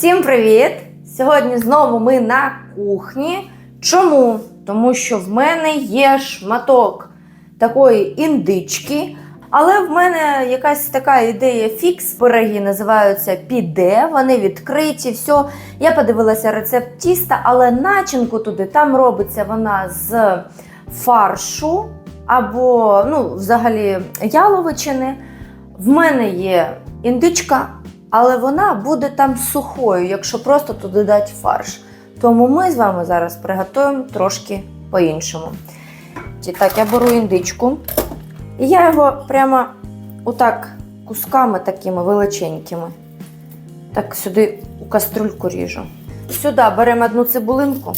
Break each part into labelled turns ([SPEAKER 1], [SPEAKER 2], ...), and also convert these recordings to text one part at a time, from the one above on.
[SPEAKER 1] Всім привіт! Сьогодні знову ми на кухні. Чому? Тому що в мене є шматок такої індички, але в мене якась така ідея фікс. Пироги називаються піде, вони відкриті, все. Я подивилася рецепт тіста, але начинку туди там робиться вона з фаршу або ну, взагалі яловичини. В мене є індичка, але вона буде там сухою, якщо просто туди дати фарш. Тому ми з вами зараз приготуємо трошки по-іншому. Так, я беру індичку. І я його прямо отак кусками такими величенькими. Так сюди у кастрюльку ріжу. Сюди беремо одну цибулинку.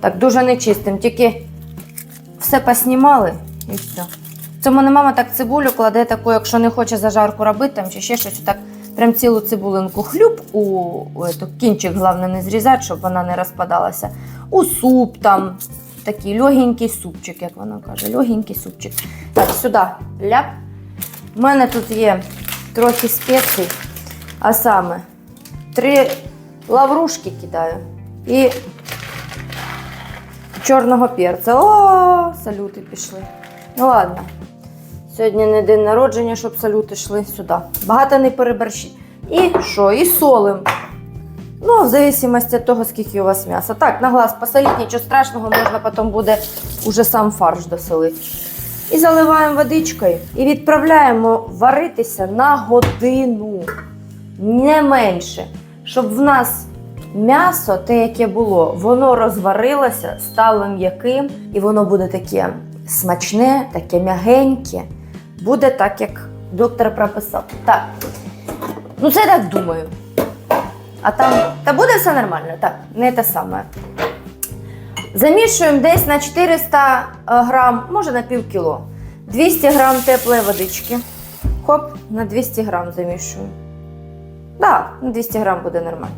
[SPEAKER 1] Так, дуже нечистим, тільки все поснімали і все. Це мене мама так цибулю кладе таку, якщо не хоче зажарку робити там, чи ще щось, так прям цілу цибулинку хлюб у, у ету, кінчик, головне, не зрізати, щоб вона не розпадалася. У суп там. Такий легенький супчик, як вона каже, легенький супчик. Так, сюди ляп. У мене тут є трохи спецій, а саме три лаврушки кидаю і чорного перця. О, салюти пішли. Ну ладно. Сьогодні не день народження, щоб салюти йшли сюди. Багато не переборщіть. І що? І солим. Ну, в зависимості від того, скільки у вас м'яса. Так, на глаз посоліть, нічого страшного, можна потім буде уже сам фарш досолити. І заливаємо водичкою і відправляємо варитися на годину. Не менше. Щоб в нас м'ясо, те, яке було, воно розварилося, стало м'яким, і воно буде таке смачне, таке м'ягеньке. Буде так, як доктор прописав. Так. Ну, це я так думаю. А там, та буде все нормально, так, не те саме. Замішуємо десь на 400 грам, може на пів кіло. 200 грам теплої водички. Хоп, на 200 грам замішую. Так, на 200 грам буде нормально.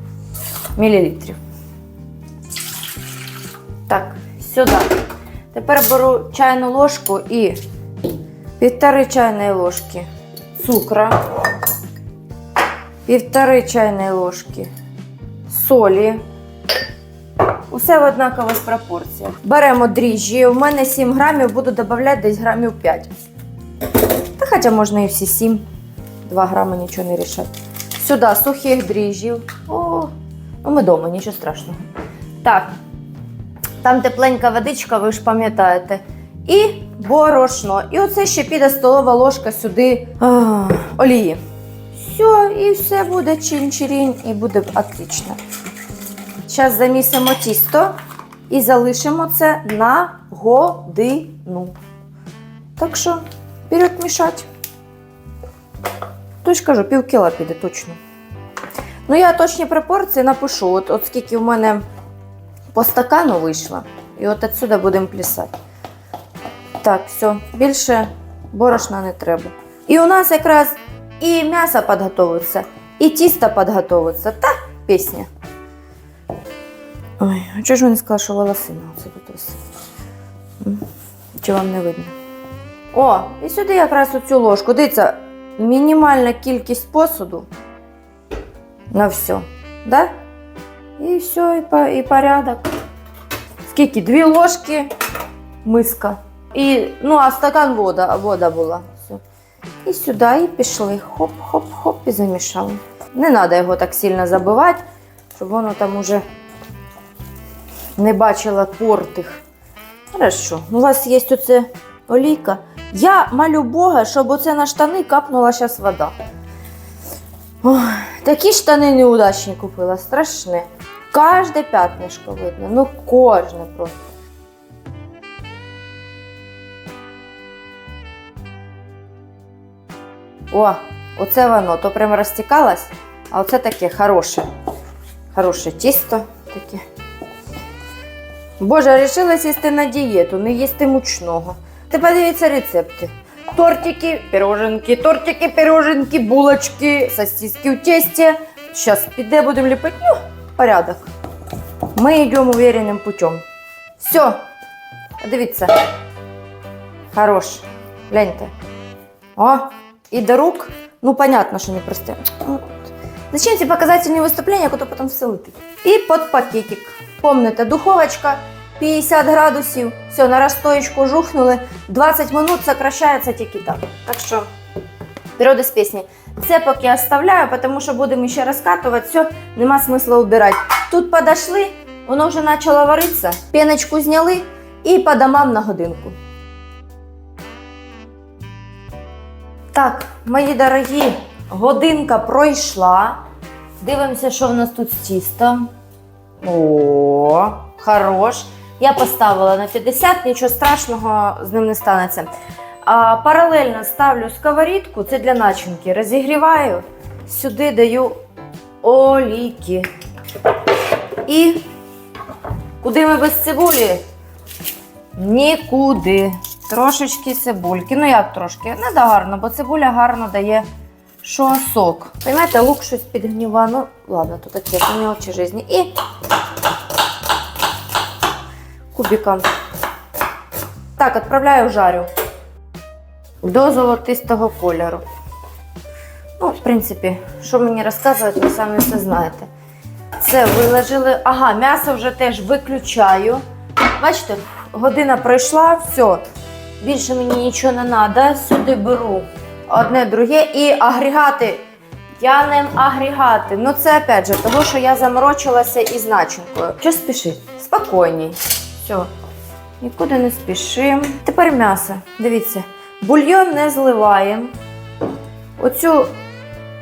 [SPEAKER 1] Мілілітрів. Так, сюди. Тепер беру чайну ложку і півтори чайної ложки цукра, півтори чайної ложки солі. Усе в однакових пропорціях. Беремо дріжджі. У мене 7 грамів, буду додавати десь грамів 5. Та хоча можна і всі 7. 2 грами нічого не рішать. Сюди сухих дріжджів. О, ну ми вдома, нічого страшного. Так, там тепленька водичка, ви ж пам'ятаєте. І борошно. І оце ще піде столова ложка сюди а, олії. Все, і все буде чин-чирінь, і буде отлично. Зараз замісимо тісто і залишимо це на годину. Так що, вперед мішати. Тож кажу, пів кіла піде точно. Ну, я точні пропорції напишу. От, от скільки в мене по стакану вийшло. І от отсюди будемо плясати. Так, все, більше борошна не треба. І у нас якраз і м'ясо підготовиться, і тісто підготовиться. Та пісня. Ой, а чого ж вони сказали, що волосина оце тут? Чи вам не видно? О, і сюди якраз оцю ложку. Дивіться, мінімальна кількість посуду на все. Да? І все, і, і порядок. Скільки? Дві ложки, миска. І, ну, а стакан вода, вода була. Все. І сюди, і пішли. Хоп-хоп-хоп, і замішали. Не треба його так сильно забивати, щоб воно там уже не бачила портих. Хорошо. У вас є оце олійка. Я молю Бога, щоб оце на штани капнула зараз вода. Ой, такі штани неудачні купила, страшне. Кожне п'ятнишко видно. Ну, кожне просто. О, оце воно, то прямо розтікалось, а оце таке хороше. Хороше тісто таке. Боже, вирішила сісти на дієту, не їсти мучного. Ти подивіться рецепти. Тортики, пироженки, тортики, пироженки, булочки, сосиски в тесте. Зараз піде, будемо ліпити. Ну, порядок. Ми йдемо уверенним путем. Все. Дивіться. Хорош. Гляньте. О, і до рук. Ну, понятно, що не просте. От. Зачем ці показательні виступлення, куди потім все летить? І під пакетик. Помните, духовочка 50 градусів. Все, на розстоечку жухнули. 20 минут сокращається тільки так. Так що, вперед із пісні. Це поки оставляю, тому що будемо ще розкатувати, все, нема смисла убирати. Тут подошли, воно вже почало варитися, піночку зняли і по домам на годинку. Так, мої дорогі, годинка пройшла. Дивимося, що в нас тут з тістом. О, хорош. Я поставила на 50, нічого страшного з ним не станеться. А, паралельно ставлю сковорідку, це для начинки. Розігріваю, сюди даю олійки. І куди ми без цибулі? Нікуди. Трошечки цибульки. Ну як трошки? Не да гарно, бо цибуля гарно дає що сок. Понимаєте, лук щось підгніває. Ну, ладно, то таке, це мелочі житті. І кубиком. Так, відправляю жарю до золотистого кольору. Ну, в принципі, що мені розказувати, ви самі все знаєте. Це виложили. Ага, м'ясо вже теж виключаю. Бачите, година пройшла, все. Більше мені нічого не треба. Сюди беру одне друге і агрегати. Я не агрегати. Ну це опять же, того, що я заморочилася із начинкою. Що спішить? Спокійній. Все. Нікуди не спішимо. Тепер м'ясо. Дивіться, бульйон не зливаємо. Оцю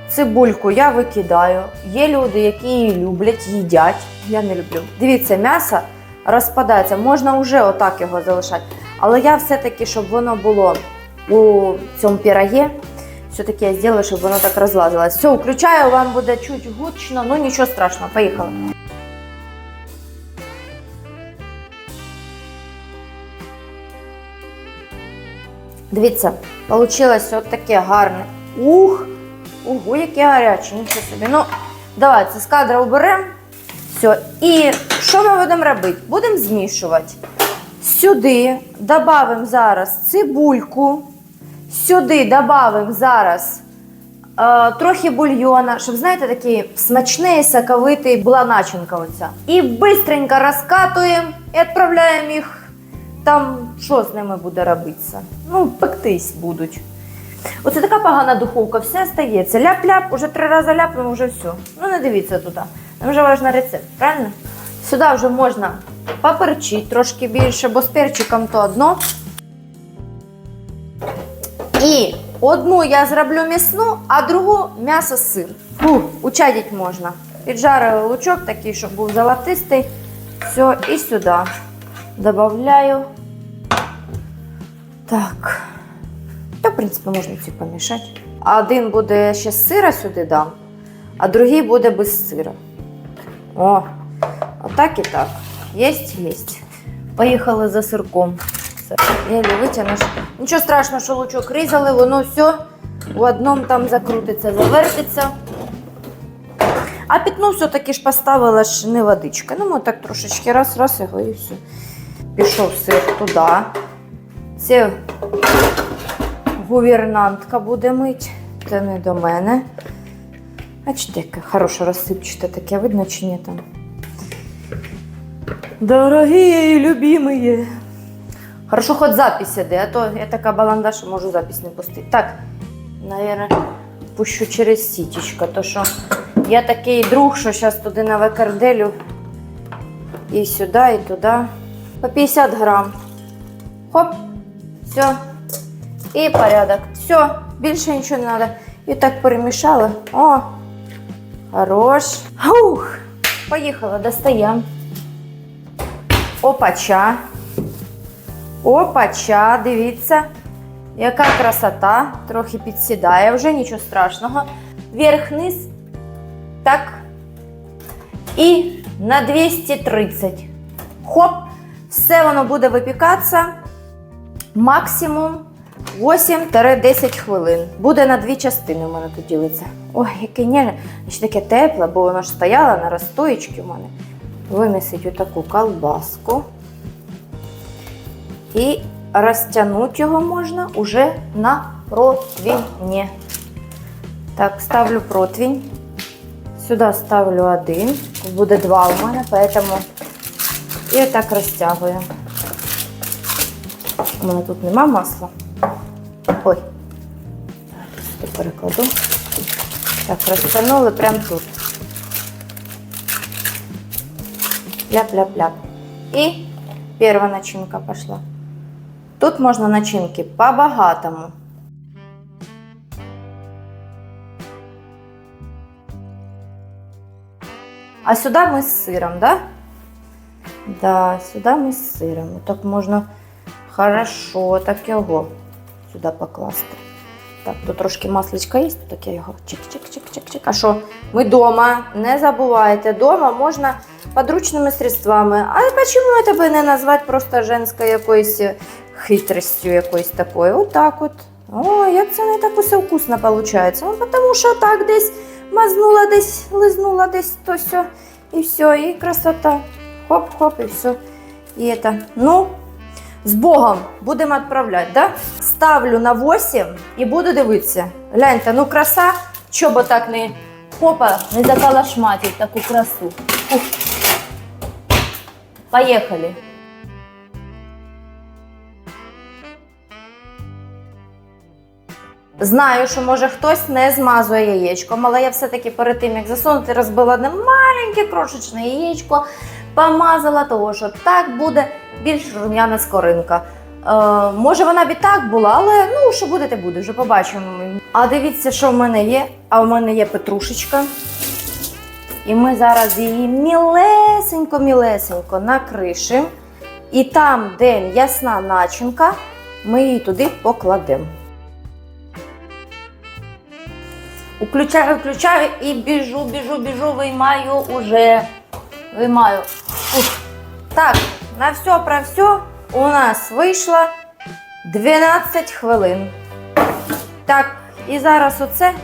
[SPEAKER 1] цибульку я викидаю. Є люди, які її люблять, їдять. Я не люблю. Дивіться, м'ясо розпадається. Можна вже отак його залишати. Але я все-таки, щоб воно було у цьому пірагі, все-таки я зроблю, щоб воно так розлазилось. Все, включаю, вам буде чуть гучно, ну нічого страшного, поїхали. Дивіться, вийшло от таке гарне. Ух! Ого, яке гаряче, нічого собі. Ну, давайте з кадра уберемо. Все. І що ми будемо робити? Будемо змішувати. Сюди додамо зараз цибульку. Сюди додамо зараз е, трохи бульйона, щоб, знаєте, такий смачний, соковитий була начинка оця. І швидко розкатуємо і відправляємо їх там, що з ними буде робитися? Ну, пектись будуть. Оце така погана духовка, все стається. Ляп-ляп, уже три рази ляпнув, вже все. Ну не дивіться туди. Нам вже важливий рецепт, правильно? Сюди вже можна поперчити трошки більше, бо з перчиком то одно. І одну я зроблю м'ясну, а другу м'ясо сир. Фу, учадить можна. Піджарили лучок такий, щоб був золотистий. Все, і сюди. Добавляю. Так. Та, в принципі, можна ці помішати. Один буде ще з сира сюди дам, а другий буде без сира. О, отак і так. Єсть, єсть. Поїхали за сирком. Я витягнеш. Нічого страшного, що лучок різали, воно все у одному там закрутиться, завертиться. А пітно все-таки ж поставила ж не водичка. Ну, ми так трошечки раз, раз його і все. Пішов сир туди. Це гувернантка буде мить. Це не до мене. Бачите, яке хороше розсипчате таке, видно чи ні там. Дорогі і любимі. Хорошо, хоч запись іде, а то я така баланда, що можу запись не пустити. Так, наверное, пущу через сітечко, то що я такий друг, що зараз туди на викарделю і сюди, і туди. По 50 грам. Хоп, все. І порядок. Все, більше нічого не треба. І так перемішали. О, хорош. Ух, поїхала, достаємо. Опача. Опача, дивіться, яка красота. Трохи підсідає, вже нічого страшного. Вверх-низ. Так. І на 230. Хоп, все воно буде випікатися максимум 8-10 хвилин. Буде на дві частини у мене тут ділиться. Ой, яке ніжне. Ще таке тепле, бо воно ж стояло на розстоїчці у мене. Вимісить отаку колбаску. І розтягнути його можна уже на противні. Так, ставлю противень. Сюди ставлю один, буде два у мене, поэтому і так розтягую. У мене тут нема масла. Ой. Перекладу. Так, розтягнули прямо тут. Ляп-ляп-ляп. І перша начинка пішла. Тут можна начинки по-багатому. А сюди ми з сиром, да? Да, сюди ми з сиром. Так можна хорошо так його сюди покласти. Так, тут трошки масличка є, так я його чик-чик-чик-чик-чик. А що? Ми вдома, не забувайте, вдома можна подручними средствами. А чому це би не назвати просто женською якоюсь хитростю якоюсь такою? Отак от. О, як це не так усе вкусно виходить? Ну, тому що так десь мазнула десь, лизнула десь то все, і все, і красота. Хоп-хоп, і все. І это. Ну, з Богом будемо відправляти, да? Ставлю на 8 і буду дивитися. Гляньте, ну краса, що бо так не хопа, не закалашматить таку красу. Ух. Поїхали. Знаю, що може хтось не змазує яєчком, але я все-таки перед тим, як засунути, розбила одне маленьке крошечне яєчко, помазала того, що так буде більш рум'яна скоринка. Е, може вона б і так була, але ну що буде, те буде, вже побачимо. А дивіться, що в мене є. А в мене є петрушечка. І ми зараз її мілесенько-мілесенько накришимо. І там, де м'ясна начинка, ми її туди покладемо. Включаю, включаю і біжу, біжу, біжу, виймаю уже. Виймаю. Ух. Так, на все про все у нас вийшло 12 хвилин. Так, і зараз оце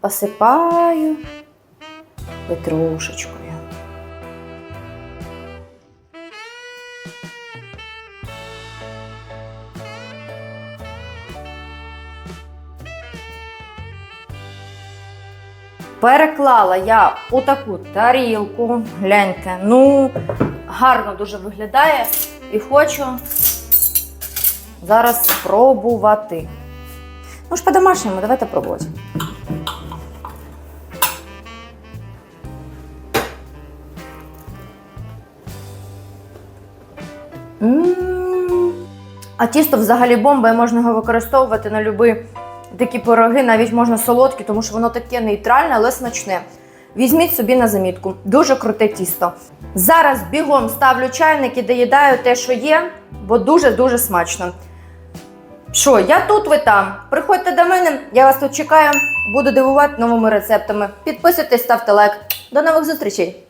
[SPEAKER 1] посипаю петрушечкою. Переклала я у таку тарілку. Гляньте, ну, гарно дуже виглядає. І хочу зараз спробувати. Ну ж по-домашньому, давайте пробувати. М. А тісто взагалі бомба, і можна його використовувати на любі такі пироги, навіть можна солодкі, тому що воно таке нейтральне, але смачне. Візьміть собі на замітку. Дуже круте тісто. Зараз бігом ставлю чайник і доїдаю те, що є, бо дуже-дуже смачно. Що, я тут, ви там. Приходьте до мене, я вас тут чекаю, буду дивувати новими рецептами. Підписуйтесь, ставте лайк. До нових зустрічей!